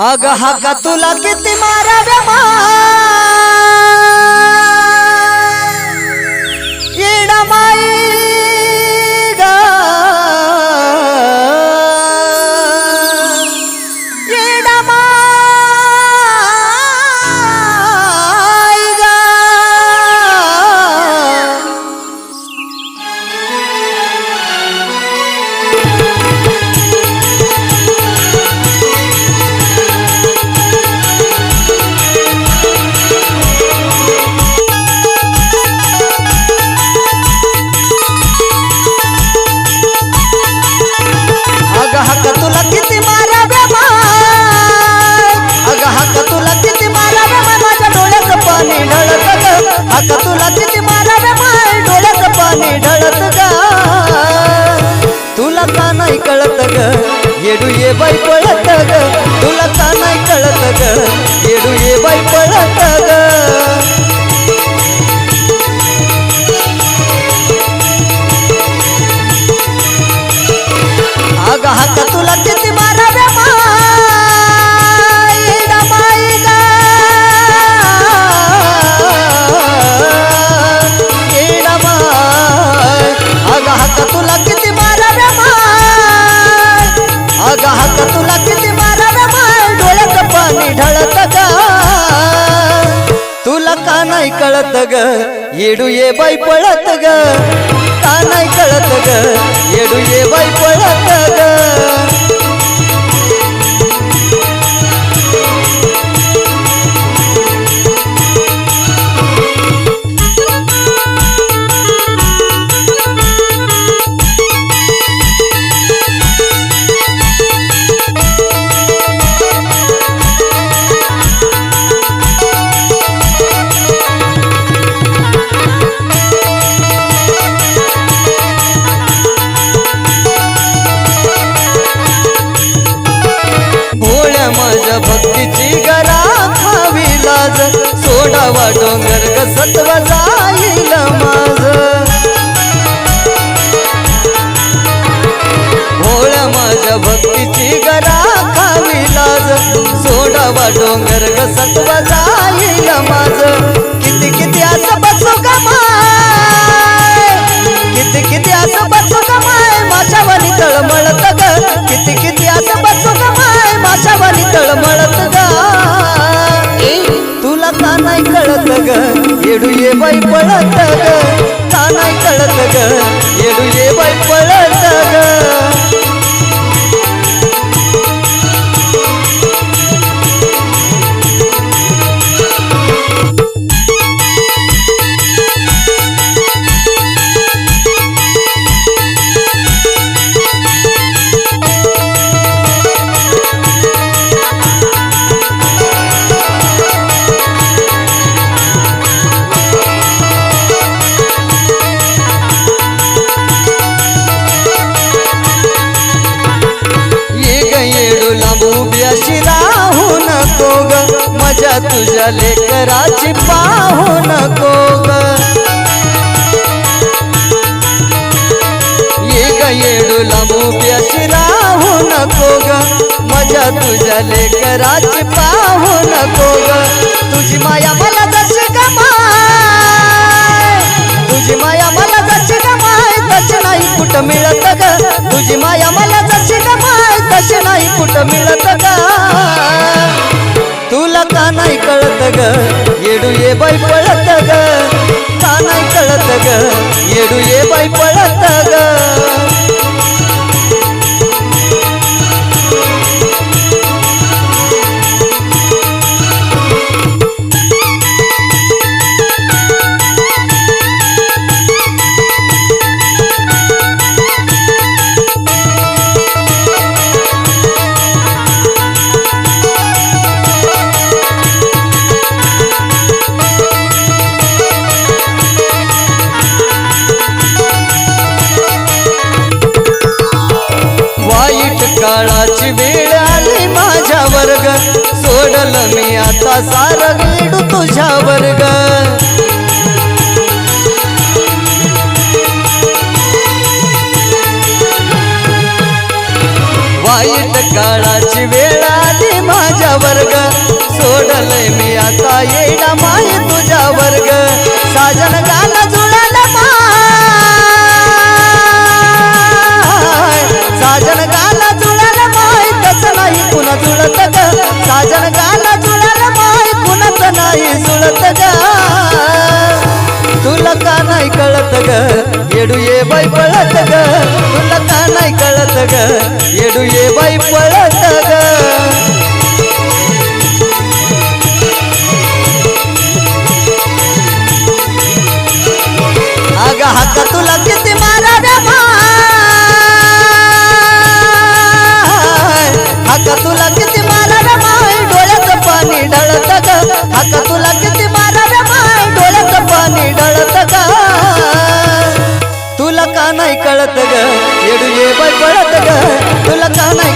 अग हा का तुला किती माराव्या मा येडू ये कळत ग येडू ये बाई पळत ग का नाही कळत ग येडू ये बाई पळत ग गावा डोंगर कसत्व जाईल माझ. भोळ्या माझ्या भक्तीची गरा खावी लाज. सोडावा डोंगर कसत्व जा कळत ग येडू ये बाई पळत ग का नाही ग तुझ्या लेकराची पाहू नको ग. ये येडू राहू नको ग. मजा तुझ्या लेकराची पाहू नको ग. तुझी माया मला जशी कमाय तुझी माया मला जशी कमाय तशी नाही कुठं मिळत ग. तुझी माया मला जशी कमाय तशी नाही कुठं मिळत ग. कळत ग येडू ये बाई पळत काळाची वेळ आली माझ्या वर्ग. सोडलं मी आता सारं वेडू तुझ्या वर्ग. वाईट काळाची वेळ आली माझ्या वर्ग. पळत ग तुला का नाही कळत ग येडू ये बाई पळत ग अग हक्क तुला किती माराव्या माय तुला किती नाही कळत ग येडू ये बाय पळत ग तुला का नाही